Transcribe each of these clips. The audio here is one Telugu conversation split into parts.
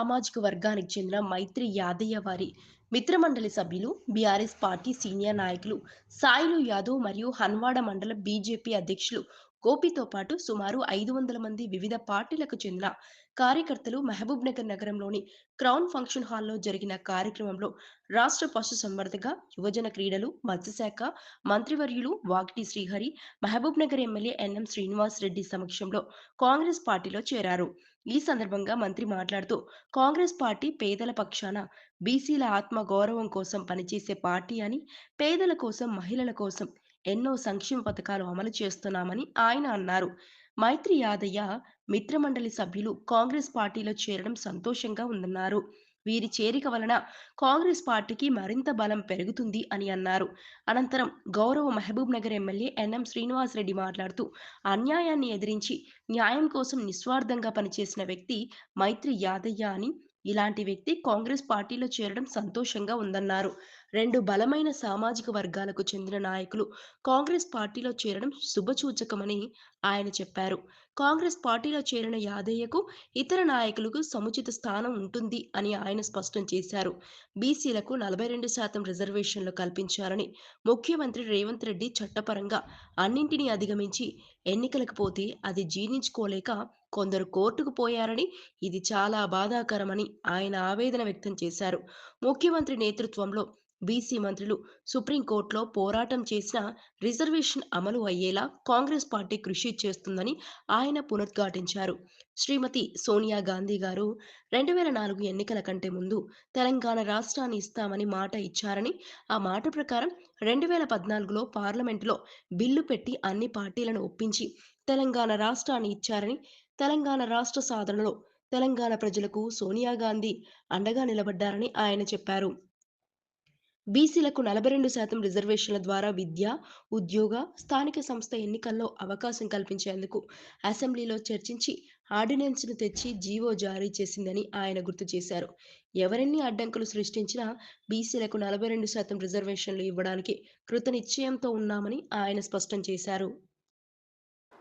సామాజిక వర్గానికి చెందిన మైత్రి యాదయ్య వారి మిత్రమండలి సభ్యులు బీఆర్ఎస్ పార్టీ సీనియర్ నాయకులు సాయిలు యాదవ్ మరియు హన్వాడ మండల బీజేపీ అధ్యక్షులు గోపితో పాటు సుమారు ఐదు వందల మంది వివిధ పార్టీలకు చెందిన కార్యకర్తలు మహబూబ్ నగర్ నగరంలోని క్రౌన్ ఫంక్షన్ హాల్లో జరిగిన కార్యక్రమంలో రాష్ట్ర పశు సంవర్ధక యువజన క్రీడలు మత్స్యశాఖ మంత్రివర్యులు Vakiti Srihari Mahabubnagar MLA N M Srinivas Reddy సమక్షంలో కాంగ్రెస్ పార్టీలో చేరారు. ఈ సందర్భంగా మంత్రి మాట్లాడుతూ కాంగ్రెస్ పార్టీ పేదల పక్షాన బీసీల ఆత్మ గౌరవం కోసం పనిచేసే పార్టీ అని పేదల కోసం మహిళల కోసం ఎన్నో సంక్షేమ పథకాలు అమలు చేస్తున్నామని ఆయన అన్నారు. మైత్రి యాదయ్య మిత్రమండలి సభ్యులు కాంగ్రెస్ పార్టీలో చేరడం సంతోషంగా ఉందన్నారు. వీరి చేరిక వలన కాంగ్రెస్ పార్టీకి మరింత బలం పెరుగుతుంది అని అన్నారు. అనంతరం గౌరవ Mahabubnagar MLA N M Srinivas Reddy మాట్లాడుతూ అన్యాయాన్ని ఎదిరించి న్యాయం కోసం నిస్వార్థంగా పనిచేసిన వ్యక్తి మైత్రి యాదయ్య అని ఇలాంటి వ్యక్తి కాంగ్రెస్ పార్టీలో చేరడం సంతోషంగా ఉందన్నారు. రెండు బలమైన సామాజిక వర్గాలకు చెందిన నాయకులు కాంగ్రెస్ పార్టీలో చేరడం శుభసూచకమని ఆయన చెప్పారు. కాంగ్రెస్ పార్టీలో చేరిన యాదయ్యకు ఇతర నాయకులకు సముచిత స్థానం ఉంటుంది అని ఆయన స్పష్టం చేశారు. బీసీలకు నలభై రెండు శాతం రిజర్వేషన్లు కల్పించారని ముఖ్యమంత్రి రేవంత్ రెడ్డి చట్టపరంగా అన్నింటినీ అధిగమించి ఎన్నికలకు పోతే అది జీర్ణించుకోలేక కొందరు కోర్టుకు పోయారని ఇది చాలా బాధాకరమని ఆయన ఆవేదన వ్యక్తం చేశారు. ముఖ్యమంత్రి నేతృత్వంలో బీసీ మంత్రులు సుప్రీంకోర్టులో పోరాటం చేసిన రిజర్వేషన్ అమలు అయ్యేలా కాంగ్రెస్ పార్టీ కృషి చేస్తుందని ఆయన పునరుద్ఘాటించారు. శ్రీమతి సోనియా గాంధీ గారు రెండు వేల నాలుగు ఎన్నికల కంటే ముందు తెలంగాణ రాష్ట్రాన్ని ఇస్తామని మాట ఇచ్చారని ఆ మాట ప్రకారం రెండు వేల పద్నాలుగులో పార్లమెంటులో బిల్లు పెట్టి అన్ని పార్టీలను ఒప్పించి తెలంగాణ రాష్ట్రాన్ని ఇచ్చారని తెలంగాణ రాష్ట్ర సాధనలో తెలంగాణ ప్రజలకు సోనియా గాంధీ అండగా నిలబడ్డారని ఆయన చెప్పారు. బీసీలకు నలభై రెండు శాతం రిజర్వేషన్ల ద్వారా విద్య ఉద్యోగ స్థానిక సంస్థ ఎన్నికల్లో అవకాశం కల్పించేందుకు అసెంబ్లీలో చర్చించి ఆర్డినెన్స్ను తెచ్చి జీవో జారీ చేసిందని ఆయన గుర్తు చేశారు. ఎవరెన్ని అడ్డంకులు సృష్టించినా బీసీలకు నలభై రెండు శాతం రిజర్వేషన్లు ఇవ్వడానికి కృతనిశ్చయంతో ఉన్నామని ఆయన స్పష్టం చేశారు.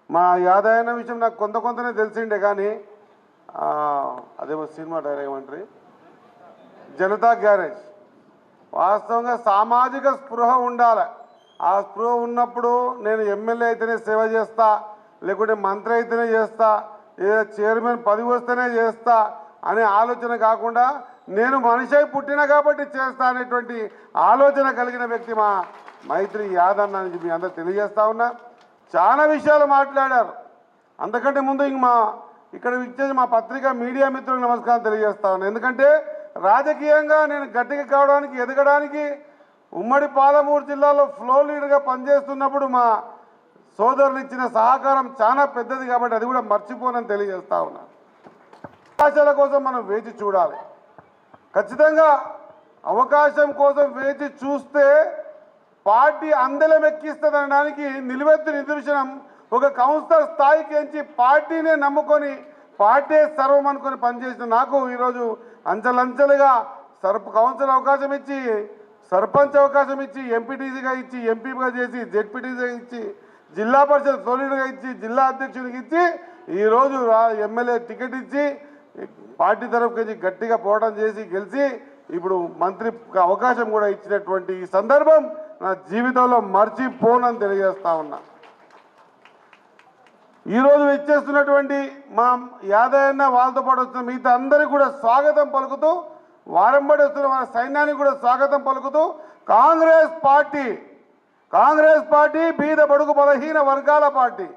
మా యాదయ్యన విషయం నాకు కొంత కొంతనే తెలిసిండే కానీ అదేమో సినిమా డైరెక్టర్ జనతా గ్యారేజ్. వాస్తవంగా సామాజిక స్పృహ ఉండాలి. ఆ స్పృహ ఉన్నప్పుడు నేను ఎమ్మెల్యే అయితేనే సేవ చేస్తా లేకుంటే మంత్రి అయితేనే చేస్తా ఏదో చైర్మన్ పదవి వస్తేనే చేస్తా అనే ఆలోచన కాకుండా నేను మనిషి పుట్టిన కాబట్టి చేస్తా అనేటువంటి ఆలోచన కలిగిన వ్యక్తి మా మైత్రి యాదన్న అని మీ అందరు తెలియజేస్తా ఉన్నా. చాలా విషయాలు మాట్లాడారు. అంతకంటే ముందు ఇంక మా ఇక్కడ ఇచ్చేసి మా పత్రిక మీడియా మిత్రులకు నమస్కారం తెలియజేస్తా ఉన్నా. ఎందుకంటే రాజకీయంగా నేను గట్టిగా కావడానికి ఎదగడానికి ఉమ్మడి పాలమూరు జిల్లాలో ఫ్లో లీడర్గా పనిచేస్తున్నప్పుడు మా సోదరులు ఇచ్చిన సహకారం చాలా పెద్దది కాబట్టి అది కూడా మర్చిపోనని తెలియజేస్తా ఉన్నా. అవకాశాల కోసం మనం వేచి చూడాలి. ఖచ్చితంగా అవకాశం కోసం వేచి చూస్తే పార్టీ అందలం ఎక్కిస్తుందనడానికి నిలువెత్తు నిదర్శనం ఒక కౌన్సిలర్ స్థాయికి ఎంచి పార్టీనే నమ్ముకొని పార్టీ సర్వం అనుకొని పనిచేసిన నాకు ఈరోజు అంచెలంచెలుగా సర్ప కౌన్సిల్ అవకాశం ఇచ్చి సర్పంచ్ అవకాశం ఇచ్చి ఎంపీటీసీగా ఇచ్చి ఎంపీగా చేసి జెడ్పీటీసీగా ఇచ్చి జిల్లా పరిషత్ సోలిడ్గా ఇచ్చి జిల్లా అధ్యక్షుడికి ఇచ్చి ఈరోజు ఎమ్మెల్యే టికెట్ ఇచ్చి పార్టీ తరఫుకి గట్టిగా పోరాటం చేసి గెలిచి ఇప్పుడు మంత్రి అవకాశం కూడా ఇచ్చినటువంటి ఈ సందర్భం నా జీవితంలో మర్చిపోనని తెలియజేస్తా ఉన్నా. ఈరోజు ఇచ్చేస్తున్నటువంటి మా యాదయ్యన్న వాళ్ళతో పాటు వస్తున్న మిగతా అందరికీ కూడా స్వాగతం పలుకుతూ వారంబడి వస్తున్న మన సైన్యానికి కూడా స్వాగతం పలుకుతూ కాంగ్రెస్ పార్టీ కాంగ్రెస్ పార్టీ బీద బడుగు బలహీన వర్గాల పార్టీ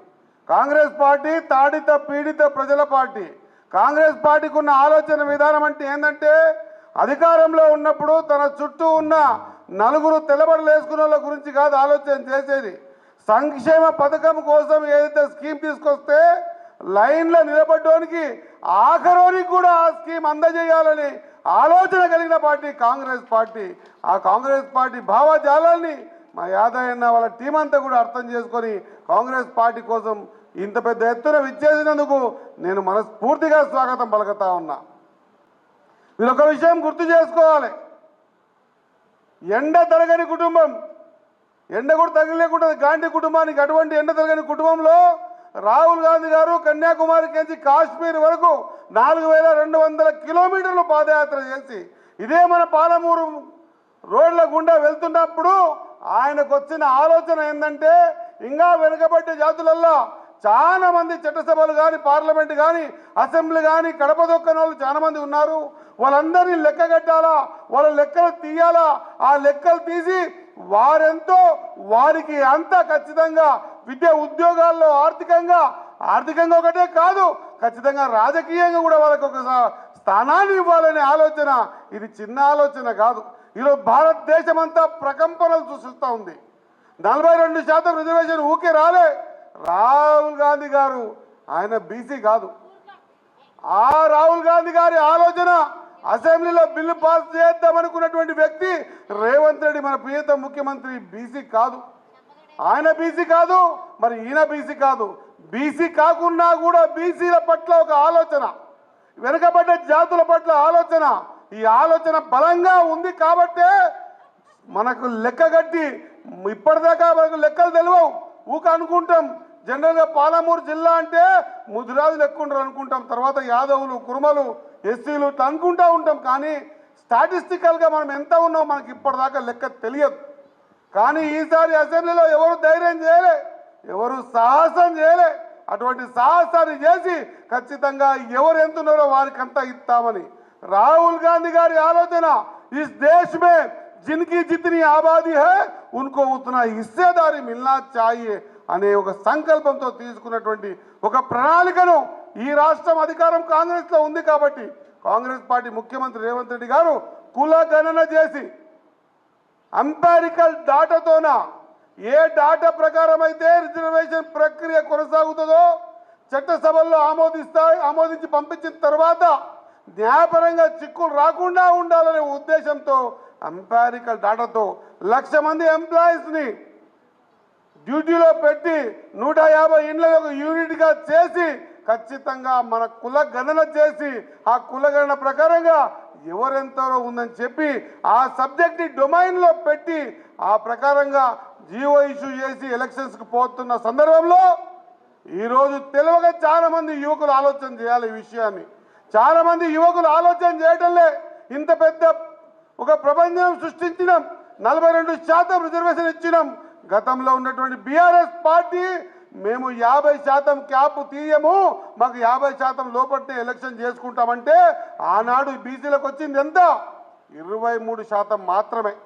కాంగ్రెస్ పార్టీ తాడిత పీడిత ప్రజల పార్టీ కాంగ్రెస్ పార్టీకి ఉన్న ఆలోచన విధానం అంటే ఏంటంటే అధికారంలో ఉన్నప్పుడు తన చుట్టూ ఉన్న నలుగురు తెల్లబడలు వాళ్ళ గురించి కాదు ఆలోచన చేసేది. సంక్షేమ పథకం కోసం ఏదైతే స్కీమ్ తీసుకొస్తే లైన్లో నిలబడ్డానికి ఆఖరోనికి కూడా ఆ స్కీమ్ అందజేయాలని ఆలోచన కలిగిన పార్టీ కాంగ్రెస్ పార్టీ. ఆ కాంగ్రెస్ పార్టీ భావజాలాన్ని మా యాదయ్యన్న వాళ్ళ టీం అంతా కూడా అర్థం చేసుకొని కాంగ్రెస్ పార్టీ కోసం ఇంత పెద్ద ఎత్తున విచ్చేసినందుకు నేను మనస్ఫూర్తిగా స్వాగతం పలుకుతా ఉన్నా. మీరు ఒక విషయం గుర్తు చేసుకోవాలి. ఎండ తరగని కుటుంబం ఎండ కూడా తగిలేకుండా గాంధీ కుటుంబానికి అటువంటి ఎండ తరగని కుటుంబంలో రాహుల్ గాంధీ గారు కన్యాకుమారి నుంచి కాశ్మీర్ వరకు నాలుగు వేల రెండు వందల కిలోమీటర్లు పాదయాత్ర చేసి ఇదే మన పాలమూరు రోడ్ల గుండా వెళ్తున్నప్పుడు ఆయనకు వచ్చిన ఆలోచన ఏంటంటే ఇంకా వెనుకబడ్డ జాతులల్లో చాలా మంది చట్టసభలు కానీ పార్లమెంట్ కానీ అసెంబ్లీ కానీ కడప దొక్కన వాళ్ళు చాలా మంది ఉన్నారు. వాళ్ళందరినీ లెక్క కట్టాలా? వాళ్ళ లెక్కలు తీయాలా? ఆ లెక్కలు తీసి వారెంతో వారికి అంతా ఖచ్చితంగా విద్య ఉద్యోగాల్లో ఆర్థికంగా ఆర్థికంగా ఒకటే కాదు ఖచ్చితంగా రాజకీయంగా కూడా వాళ్ళకి ఒక స్థానాన్ని ఇవ్వాలనే ఆలోచన ఇది చిన్న ఆలోచన కాదు. ఈరోజు భారతదేశం అంతా ప్రకంపనలు సృష్టిస్తూ ఉంది. నలభై రెండు శాతం రిజర్వేషన్ ఊకే రాలే. రాహుల్ గాంధీ గారు ఆయన బీసీ కాదు. ఆ రాహుల్ గాంధీ గారి ఆలోచన అసెంబ్లీలో బిల్లు పాస్ చేద్దామనుకున్నటువంటి వ్యక్తి రేవంత్ రెడ్డి మన ప్రియత ముఖ్యమంత్రి బీసీ కాదు. ఆయన బీసీ కాదు మరి ఈయన బీసీ కాదు. బీసీ కాకుండా కూడా బీసీల పట్ల ఒక ఆలోచన వెనుకబడ్డ జాతుల పట్ల ఆలోచన. ఈ ఆలోచన బలంగా ఉంది కాబట్టే మనకు లెక్క కట్టి ఇప్పటిదాకా మనకు లెక్కలు తెలియవు. ఊక అనుకుంటాం జనరల్గా పాలమూరు జిల్లా అంటే ముదిరాజులు ఎక్కువ ఉండరు అనుకుంటాం. తర్వాత యాదవులు కురుమలు ఎస్సీలు ఇట్లా ఉంటాం కానీ స్టాటిస్టికల్గా మనం ఎంత ఉన్నాం మనకి ఇప్పటిదాకా లెక్క తెలియదు. కానీ ఈసారి అసెంబ్లీలో ఎవరు ధైర్యం చేయలే ఎవరు సాహసం చేయలే అటువంటి సాహసాన్ని చేసి ఖచ్చితంగా ఎవరు ఎంతున్నారో వారికి అంతా ఇస్తామని. రాహుల్ గాంధీ గారి ఆలోచన ఇస్ దేశ్ మే జిన్కి జితని ఆబాదీ హే ఉన్కో ఉतना హిస్సేదారి మిల్నా చాయే అనే ఒక సంకల్పంతో తీసుకున్నటువంటి ఒక ప్రణాళికను ఈ రాష్ట్రం అధికారం కాంగ్రెస్లో ఉంది కాబట్టి కాంగ్రెస్ పార్టీ ముఖ్యమంత్రి రేవంత్ రెడ్డి గారు కుల గణన చేసి అంపారికల్ డాటాతోన ఏ డాటా ప్రకారం అయితే రిజర్వేషన్ ప్రక్రియ కొనసాగుతుందో చట్టసభల్లో ఆమోదిస్తా ఆమోదించి పంపించిన తర్వాత న్యాయపరంగా చిక్కులు రాకుండా ఉండాలనే ఉద్దేశంతో అంపారికల్ డాటాతో లక్ష మంది ఎంప్లాయీస్ని డ్యూటీలో పెట్టి నూట యాభై ఇండ్ల ఒక యూనిట్గా చేసి ఖచ్చితంగా మన కుల గణన చేసి ఆ కుల గణన ప్రకారంగా ఎవరెంతరో ఉందని చెప్పి ఆ సబ్జెక్ట్ని డొమైన్లో పెట్టి ఆ ప్రకారంగా జీవో ఇష్యూ చేసి ఎలక్షన్స్కి పోతున్న సందర్భంలో ఈరోజు తెలివగా చాలామంది యువకులు ఆలోచన చేయాలి ఈ విషయాన్ని. చాలామంది యువకులు ఆలోచన చేయటంలే ఇంత పెద్ద ఒక ప్రపంచం సృష్టించినాం. నలభై రెండు శాతం రిజర్వేషన్ ఇచ్చినాం. గతంలో ఉన్నటువంటి బీఆర్ఎస్ పార్టీ మేము యాభై శాతం క్యాప్ తీయము మాకు యాభై శాతం లోపట్నే ఎలక్షన్ చేసుకుంటామంటే ఆనాడు బీసీలకు వచ్చింది ఎంత? ఇరవై మూడు శాతం మాత్రమే.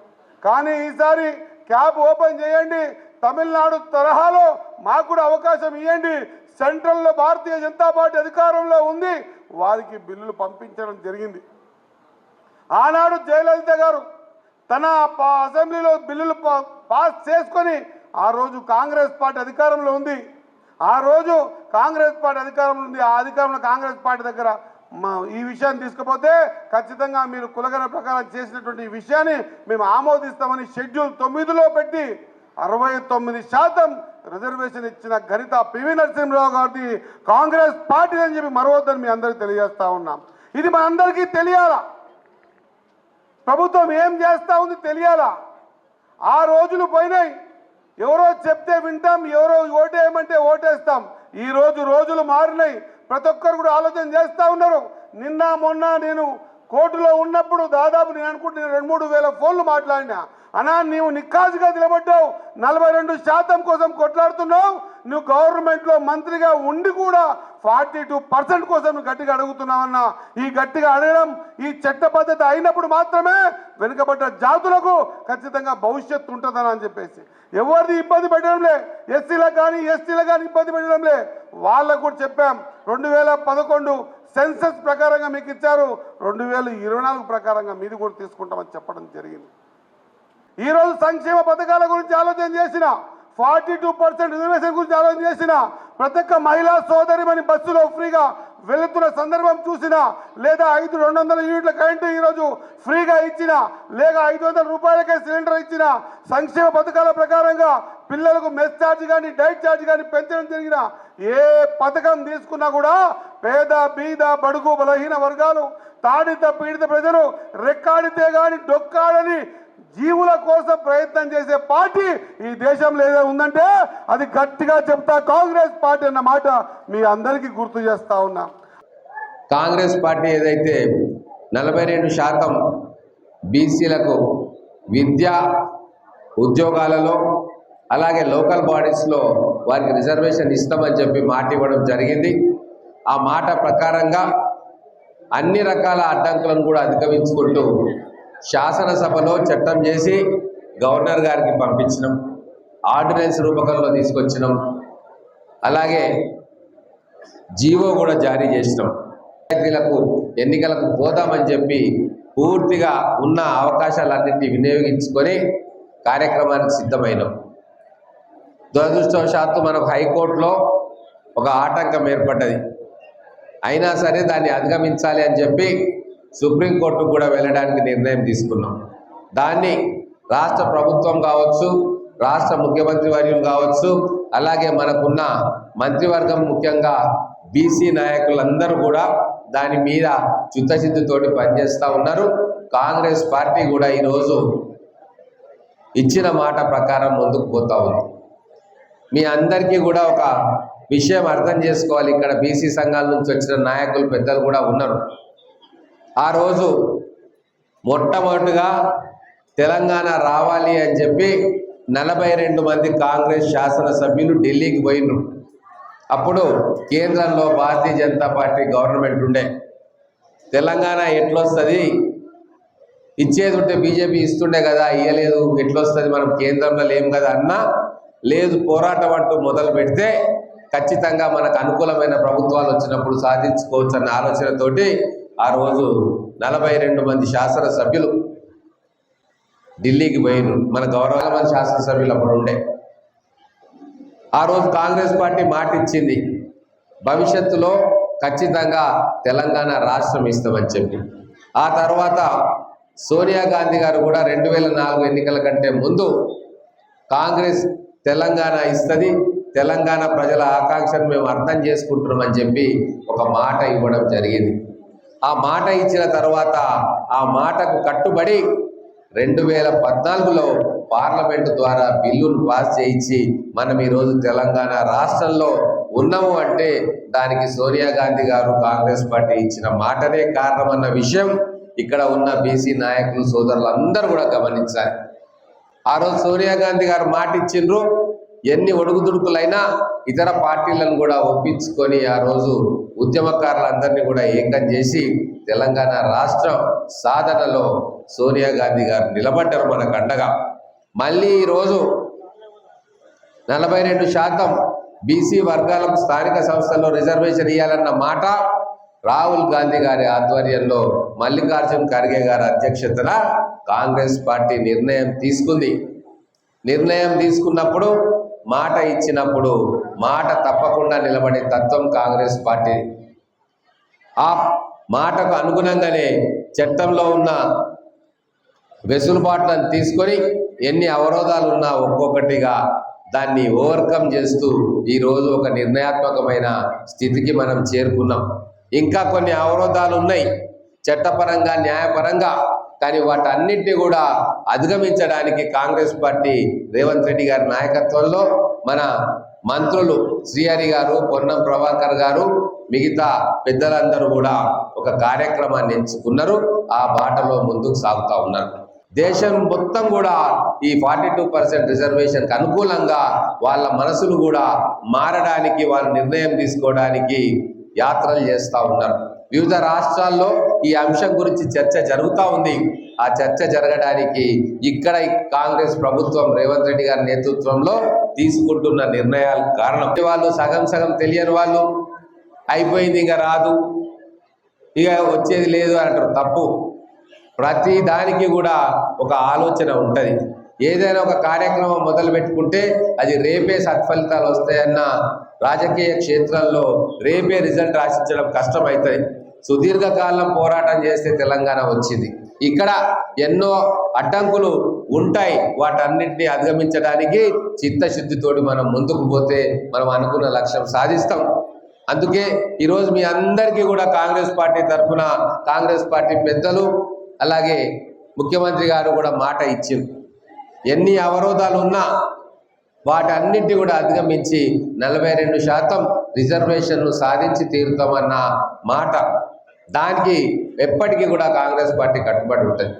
కానీ ఈసారి క్యాబ్ ఓపెన్ చేయండి తమిళనాడు తరహాలో మాకు కూడా అవకాశం ఇవ్వండి సెంట్రల్లో భారతీయ జనతా పార్టీ అధికారంలో ఉంది వారికి బిల్లులు పంపించడం జరిగింది. ఆనాడు జయలలిత గారు తన పా- అసెంబ్లీలో బిల్లులు పా- పాస్ చేసుకొని ఆ రోజు కాంగ్రెస్ పార్టీ అధికారంలో ఉంది. ఆ రోజు కాంగ్రెస్ పార్టీ అధికారంలో ఉంది. ఆ అధికారంలో కాంగ్రెస్ పార్టీ దగ్గర మా ఈ విషయాన్ని తీసుకుపోతే ఖచ్చితంగా మీరు కులగన ప్రకారం చేసినటువంటి విషయాన్ని మేము ఆమోదిస్తామని షెడ్యూల్ తొమ్మిదిలో పెట్టి అరవై తొమ్మిది శాతం రిజర్వేషన్ ఇచ్చిన ఘనిత పివి నరసింహరావు గారిది కాంగ్రెస్ పార్టీ అని చెప్పి మరవద్దని మీ అందరికీ తెలియజేస్తా ఉన్నాం. ఇది మనందరికీ తెలియాలా? ప్రభుత్వం ఏం చేస్తూ ఉంది తెలియాలా? ఆ రోజులు పోయినాయి. ఎవరో చెప్తే వింటాం ఎవరో ఓటేయమంటే ఓటేస్తాం. ఈ రోజు రోజులు మారినాయి. ప్రతి ఒక్కరు కూడా ఆలోచన చేస్తూ ఉన్నారు. నిన్న మొన్న నేను కోర్టులో ఉన్నప్పుడు దాదాపు నేను అనుకుంటున్నా రెండు మూడు వేల ఫోన్లు మాట్లాడినా. అనా నీవు నిక్కాజుగా నిలబడ్డావు. నలభై రెండు శాతం కోసం కొట్లాడుతున్నావు. నువ్వు గవర్నమెంట్లో మంత్రిగా ఉండి కూడా ఫార్టీ టూ పర్సెంట్ కోసం నువ్వు గట్టిగా అడుగుతున్నావన్నా. ఈ గట్టిగా అడగడం ఈ చట్ట పద్ధతి అయినప్పుడు మాత్రమే వెనుకబడ్డ జాతులకు ఖచ్చితంగా భవిష్యత్తు ఉంటుందని అని చెప్పేసి. ఎవరిది ఇబ్బంది పెట్టడంలే. ఎస్సీలకు కానీ ఎస్టీలకు కానీ ఇబ్బంది పెట్టడంలే. వాళ్ళకు కూడా చెప్పాం. రెండు వేల పదకొండు సెన్సస్ ప్రకారంగా మీకు ఇచ్చారు. రెండు వేల ఇరవై నాలుగు ప్రకారంగా మీది కూడా తీసుకుంటామని చెప్పడం జరిగింది. ఈరోజు సంక్షేమ పథకాల గురించి ఆలోచన చేసిన ఫార్టీ టూ పర్సెంట్ రిజర్వేషన్ గురించి ఆలోచన చేసిన ప్రతి ఒక్క మహిళా సోదరిమని బస్సులో ఫ్రీగా వెళుతున్న సందర్భం చూసిన లేదా ఐదు రెండు వందల యూనిట్ల కరెంటు ఈరోజు ఫ్రీగా ఇచ్చిన లేక ఐదు వందల రూపాయలకే సిలిండర్ ఇచ్చిన సంక్షేమ పథకాల ప్రకారంగా పిల్లలకు మెస్ ఛార్జ్ కానీ డైట్ ఛార్జ్ కానీ పెంచడం జరిగిన ఏ పథకం తీసుకున్నా కూడా పేద బీద బడుగు బలహీన వర్గాలు తాడిత పీడిత ప్రజలు రెక్కాడితే కానీ డొక్కాడని జీవ కోసం ప్రయత్నం చేసే పార్టీ ఈ దేశంలో ఏదో ఉందంటే అది గట్టిగా చెప్తా కాంగ్రెస్ పార్టీ అన్న మాట మీ అందరికీ గుర్తు చేస్తా ఉన్నా. కాంగ్రెస్ పార్టీ ఏదైతే నలభై రెండు శాతం బీసీలకు విద్య ఉద్యోగాలలో అలాగే లోకల్ బాడీస్లో వారికి రిజర్వేషన్ ఇస్తామని చెప్పి మాట ఇవ్వడం జరిగింది. ఆ మాట ప్రకారంగా అన్ని రకాల అడ్డంకులను కూడా అధిగమించుకుంటూ శాసనసభలో చట్టం చేసి గవర్నర్ గారికి పంపించినాం. ఆర్డినెన్స్ రూపకంలో తీసుకొచ్చినాం. అలాగే జీవో కూడా జారీ చేసినాం. పంచాయతీలకు ఎన్నికలకు పోదామని చెప్పి పూర్తిగా ఉన్న అవకాశాలన్నింటినీ వినియోగించుకొని కార్యక్రమానికి సిద్ధమైనాం. దురదృష్టవశాత్తు మనకు హైకోర్టులో ఒక ఆటంకం ఏర్పడ్డది. అయినా సరే దాన్ని అధిగమించాలి అని చెప్పి సుప్రీంకోర్టుకు కూడా వెళ్ళడానికి నిర్ణయం తీసుకున్నాం. దాన్ని రాష్ట్ర ప్రభుత్వం కావచ్చు రాష్ట్ర ముఖ్యమంత్రి వర్యం కావచ్చు అలాగే మనకున్న మంత్రివర్గం ముఖ్యంగా బీసీ నాయకులందరూ కూడా దాని మీద చిత్తశుద్ధితోటి పనిచేస్తూ ఉన్నారు. కాంగ్రెస్ పార్టీ కూడా ఈరోజు ఇచ్చిన మాట ప్రకారం ముందుకు పోతా ఉంది. మీ అందరికీ కూడా ఒక విషయం అర్థం చేసుకోవాలి. ఇక్కడ బీసీ సంఘాల నుంచి వచ్చిన నాయకులు పెద్దలు కూడా ఉన్నారు. ఆ రోజు మొట్టమొదటిగా తెలంగాణ రావాలి అని చెప్పి నలభై రెండు మంది కాంగ్రెస్ శాసనసభ్యులు ఢిల్లీకి పోయినారు. అప్పుడు కేంద్రంలో భారతీయ జనతా పార్టీ గవర్నమెంట్ ఉండే. తెలంగాణ ఎట్లొస్తుంది? ఇచ్చేది ఉంటే బీజేపీ ఇస్తుండే కదా ఇయ్యలేదు ఎట్లొస్తుంది? మనం కేంద్రంలో లేం కదా అన్నా లేదు పోరాటం అంటూ మొదలు పెడితే ఖచ్చితంగా మనకు అనుకూలమైన ప్రభుత్వాలు వచ్చినప్పుడు సాధించుకోవచ్చు అన్న ఆలోచనతోటి ఆ రోజు నలభై రెండు మంది శాసనసభ్యులు ఢిల్లీకి పోయినారు మన గౌరవాల మంది శాసనసభ్యులు అప్పుడు ఉండే. ఆ రోజు కాంగ్రెస్ పార్టీ మాట ఇచ్చింది భవిష్యత్తులో ఖచ్చితంగా తెలంగాణ రాష్ట్రం ఇస్తామని చెప్పి. ఆ తర్వాత సోనియా గాంధీ గారు కూడా రెండు వేల నాలుగు ఎన్నికల కంటే ముందు కాంగ్రెస్ తెలంగాణ ఇస్తుంది తెలంగాణ ప్రజల ఆకాంక్షను మేము అర్థం చేసుకుంటున్నామని చెప్పి ఒక మాట ఇవ్వడం జరిగింది. ఆ మాట ఇచ్చిన తర్వాత ఆ మాటకు కట్టుబడి రెండు వేల పద్నాలుగులో పార్లమెంటు ద్వారా బిల్లును పాస్ చేయించి మనం ఈరోజు తెలంగాణ రాష్ట్రంలో ఉన్నాము అంటే దానికి సోనియా గాంధీ గారు కాంగ్రెస్ పార్టీ ఇచ్చిన మాటనే కారణమన్న విషయం ఇక్కడ ఉన్న బీసీ నాయకులు సోదరులు అందరూ కూడా గమనించాలి. ఆ రోజు సోనియా గాంధీ గారు మాట ఇచ్చిండ్రు ఎన్ని ఒడుగుదుడుకులైనా ఇతర పార్టీలను కూడా ఒప్పించుకొని ఆ రోజు ఉద్యమకారులందరినీ కూడా ఏకం చేసి తెలంగాణ రాష్ట్రం సాధనలో సోనియా గాంధీ గారు నిలబడ్డారు మనకు అండగా. మళ్ళీ ఈరోజు నలభై రెండు శాతం బీసీ వర్గాలకు స్థానిక సంస్థల్లో రిజర్వేషన్ ఇవ్వాలన్న మాట రాహుల్ గాంధీ గారి ఆధ్వర్యంలో మల్లికార్జున్ ఖర్గే గారి అధ్యక్షతన కాంగ్రెస్ పార్టీ నిర్ణయం తీసుకుంది. నిర్ణయం తీసుకున్నప్పుడు మాట ఇచ్చినప్పుడు మాట తప్పకుండా నిలబడే తత్వం కాంగ్రెస్ పార్టీ. ఆ మాటకు అనుగుణంగానే చట్టంలో ఉన్న వెసులుబాట్లను తీసుకొని ఎన్ని అవరోధాలు ఉన్నా ఒక్కొక్కటిగా దాన్ని ఓవర్కమ్ చేస్తూ ఈరోజు ఒక నిర్ణయాత్మకమైన స్థితికి మనం చేరుకున్నాం. ఇంకా కొన్ని అవరోధాలు ఉన్నాయి. చట్టపరంగా న్యాయపరంగా కానీ వాటన్నిటిని కూడా అధిగమించడానికి కాంగ్రెస్ పార్టీ రేవంత్ రెడ్డి గారి నాయకత్వంలో మన మంత్రులు శ్రీహరి గారు పొన్నం ప్రభాకర్ గారు మిగతా పెద్దలందరూ కూడా ఒక కార్యక్రమాన్ని ఎంచుకున్నారు. ఆ బాటలో ముందుకు సాగుతూ ఉన్నారు. దేశం మొత్తం కూడా ఈ ఫార్టీ టూ పర్సెంట్ రిజర్వేషన్కి అనుకూలంగా వాళ్ళ మనసులు కూడా మారడానికి వాళ్ళ నిర్ణయం తీసుకోవడానికి యాత్రలు చేస్తూ ఉన్నారు. వివిధ రాష్ట్రాల్లో ఈ అంశం గురించి చర్చ జరుగుతూ ఉంది. ఆ చర్చ జరగడానికి ఇక్కడ కాంగ్రెస్ ప్రభుత్వం రేవంత్ రెడ్డి గారి నేతృత్వంలో తీసుకుంటున్న నిర్ణయాలు కారణం. వాళ్ళు సగం సగం తెలియని వాళ్ళు. అయిపోయింది ఇంకా రాదు. ఇక వచ్చేది లేదు అంటారు. తప్పు. ప్రతి దానికి కూడా ఒక ఆలోచన ఉంటుంది. ఏదైనా ఒక కార్యక్రమం మొదలు పెట్టుకుంటే అది రేపే సత్ఫలితాలు వస్తాయన్న రాజకీయ క్షేత్రంలో రేపే రిజల్ట్ ఆశించడం కష్టమవుతుంది సుదీర్ఘకాలం పోరాటం చేస్తే తెలంగాణ వచ్చింది. ఇక్కడ ఎన్నో అడ్డంకులు ఉంటాయి. వాటన్నింటినీ అధిగమించడానికి చిత్తశుద్ధితోటి మనం ముందుకు పోతే మనం అనుకున్న లక్ష్యం సాధిస్తాం. అందుకే ఈరోజు మీ అందరికీ కూడా కాంగ్రెస్ పార్టీ తరఫున కాంగ్రెస్ పార్టీ పెద్దలు అలాగే ముఖ్యమంత్రి గారు కూడా మాట ఇచ్చింది ఎన్ని అవరోధాలు ఉన్నా వాటన్నింటి కూడా అధిగమించి నలభై రెండు శాతం రిజర్వేషన్ను సాధించి తీరుతామన్న మాట. దానికి ఎప్పటికీ కూడా కాంగ్రెస్ పార్టీ కట్టుబడి ఉంటుంది.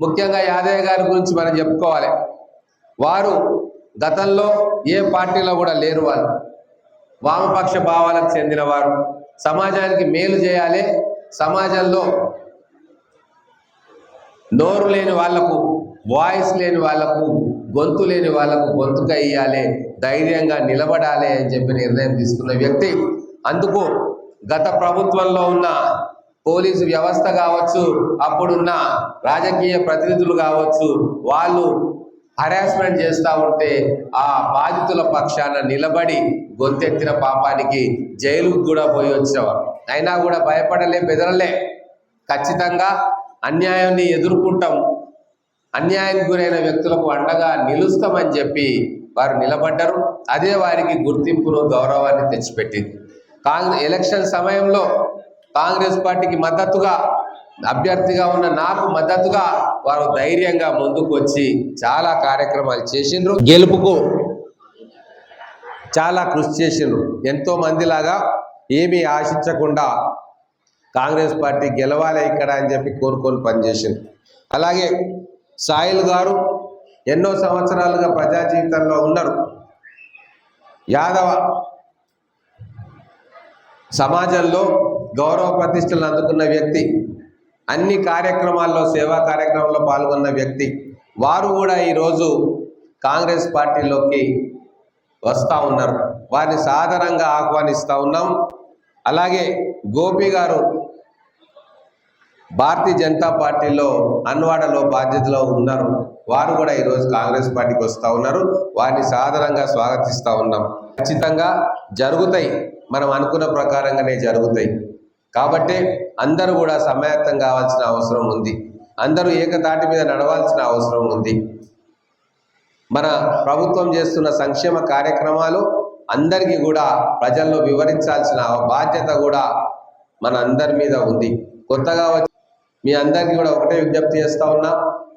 ముఖ్యంగా యాదయ్య గారి గురించి మనం చెప్పుకోవాలి. వారు గతంలో ఏ పార్టీలో కూడా లేరు వాళ్ళు. వామపక్ష భావాలకు చెందినవారు సమాజానికి మేలు చేయాలి. సమాజంలో నోరు లేని వాళ్ళకు వాయిస్ లేని వాళ్ళకు గొంతు లేని వాళ్ళకు గొంతుగా ఇయ్యాలి ధైర్యంగా నిలబడాలి అని చెప్పి నిర్ణయం తీసుకున్న వ్యక్తి. అందుకు గత ప్రభుత్వంలో ఉన్న పోలీసు వ్యవస్థ కావచ్చు అప్పుడున్న రాజకీయ ప్రతినిధులు కావచ్చు వాళ్ళు హరాస్మెంట్ చేస్తూ ఉంటే ఆ బాధితుల పక్షాన నిలబడి గొంతెత్తిన పాపానికి జైలుకు కూడా పోయి వచ్చేవారు. అయినా కూడా భయపడలే బెదరలే. ఖచ్చితంగా అన్యాయాన్ని ఎదుర్కొంటాం. అన్యాయానికి గురైన వ్యక్తులకు అండగా నిలుస్తామని చెప్పి వారు నిలబడ్డారు. అదే వారికి గుర్తింపును గౌరవాన్ని తెచ్చిపెట్టింది. కాంగ్రెస్ ఎలక్షన్ సమయంలో కాంగ్రెస్ పార్టీకి మద్దతుగా అభ్యర్థిగా ఉన్న నాకు మద్దతుగా వారు ధైర్యంగా ముందుకు వచ్చి చాలా కార్యక్రమాలు చేసిండ్రు. గెలుపుకు చాలా కృషి చేసిండ్రు. ఎంతో మందిలాగా ఏమీ ఆశించకుండా కాంగ్రెస్ పార్టీ గెలవాలి ఇక్కడ అని చెప్పి కోరుకొని పనిచేసింది. అలాగే సాయిల్ గారు ఎన్నో సంవత్సరాలుగా ప్రజా జీవితంలో ఉన్నారు. యాదవ సమాజంలో గౌరవ ప్రతిష్టలు అందుకున్న వ్యక్తి అన్ని కార్యక్రమాల్లో సేవా కార్యక్రమంలో పాల్గొన్న వ్యక్తి వారు కూడా ఈరోజు కాంగ్రెస్ పార్టీలోకి వస్తూ ఉన్నారు. వారిని సాధారణంగా ఆహ్వానిస్తూ ఉన్నాం. అలాగే గోపి గారు భారతీయ జనతా పార్టీలో అన్వాడలో బాధ్యతలో ఉన్నారు. వారు కూడా ఈరోజు కాంగ్రెస్ పార్టీకి వస్తూ ఉన్నారు. వారిని సాధారణంగా స్వాగతిస్తూ ఉన్నాం. ఖచ్చితంగా జరుగుతాయి. మనం అనుకున్న ప్రకారంగానే జరుగుతాయి. కాబట్టి అందరూ కూడా సమాయత్తం కావాల్సిన అవసరం ఉంది. అందరూ ఏకతాటి మీద నడవాల్సిన అవసరం ఉంది. మన ప్రభుత్వం చేస్తున్న సంక్షేమ కార్యక్రమాలు అందరికీ కూడా ప్రజల్లో వివరించాల్సిన బాధ్యత కూడా మన అందరి మీద ఉంది. కొత్తగా వచ్చి మీ అందరికీ కూడా ఒకటే విజ్ఞప్తి చేస్తా ఉన్నా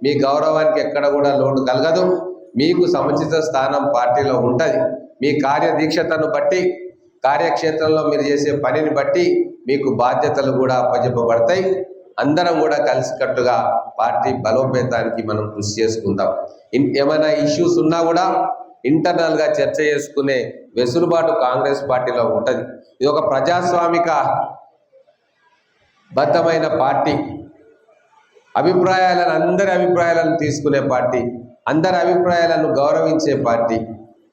మీ గౌరవానికి ఎక్కడ కూడా లోటు కలగదు. మీకు సముచిత స్థానం పార్టీలో ఉంటుంది. మీ కార్యదీక్షతను బట్టి కార్యక్షేత్రంలో మీరు చేసే పనిని బట్టి మీకు బాధ్యతలు కూడా అప్పజెప్పబడతాయి. అందరం కూడా కలిసికట్టుగా పార్టీ బలోపేతానికి మనం కృషి చేసుకుందాం. ఇన్- ఏమైనా ఇష్యూస్ ఉన్నా కూడా ఇంటర్నల్గా చర్చ చేసుకునే వెసులుబాటు కాంగ్రెస్ పార్టీలో ఉంటుంది. ఇది ఒక ప్రజాస్వామిక బద్ధమైన పార్టీ. అభిప్రాయాలను అందరి అభిప్రాయాలను తీసుకునే పార్టీ అందరి అభిప్రాయాలను గౌరవించే పార్టీ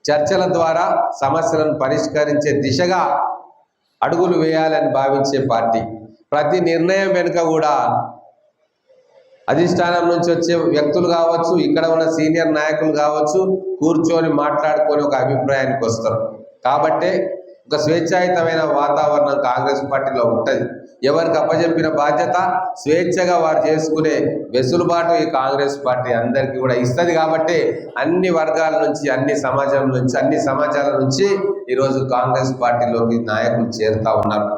చర్చల ద్వారా సమస్యలను పరిష్కరించే దిశగా అడుగులు వేయాలని భావించే పార్టీ. ప్రతి నిర్ణయం వెనుక కూడా అధిష్టానం నుంచి వచ్చే వ్యక్తులు కావచ్చు ఇక్కడ ఉన్న సీనియర్ నాయకులు కావచ్చు కూర్చొని మాట్లాడుకొని ఒక అభిప్రాయానికి వస్తారు. కాబట్టే ఒక స్వేచ్ఛాయుతమైన వాతావరణం కాంగ్రెస్ పార్టీలో ఉంటుంది. ఎవరికి అప్పచెప్పిన బాధ్యత? స్వేచ్ఛగా వారు చేసుకునే వెసులుబాటు ఈ కాంగ్రెస్ పార్టీ అందరికీ కూడా ఇస్తుంది కాబట్టి అన్ని వర్గాల నుంచి అన్ని సమాజం నుంచి అన్ని సమాజాల నుంచి ఈరోజు కాంగ్రెస్ పార్టీలోకి నాయకులు చేరుతా ఉన్నారు.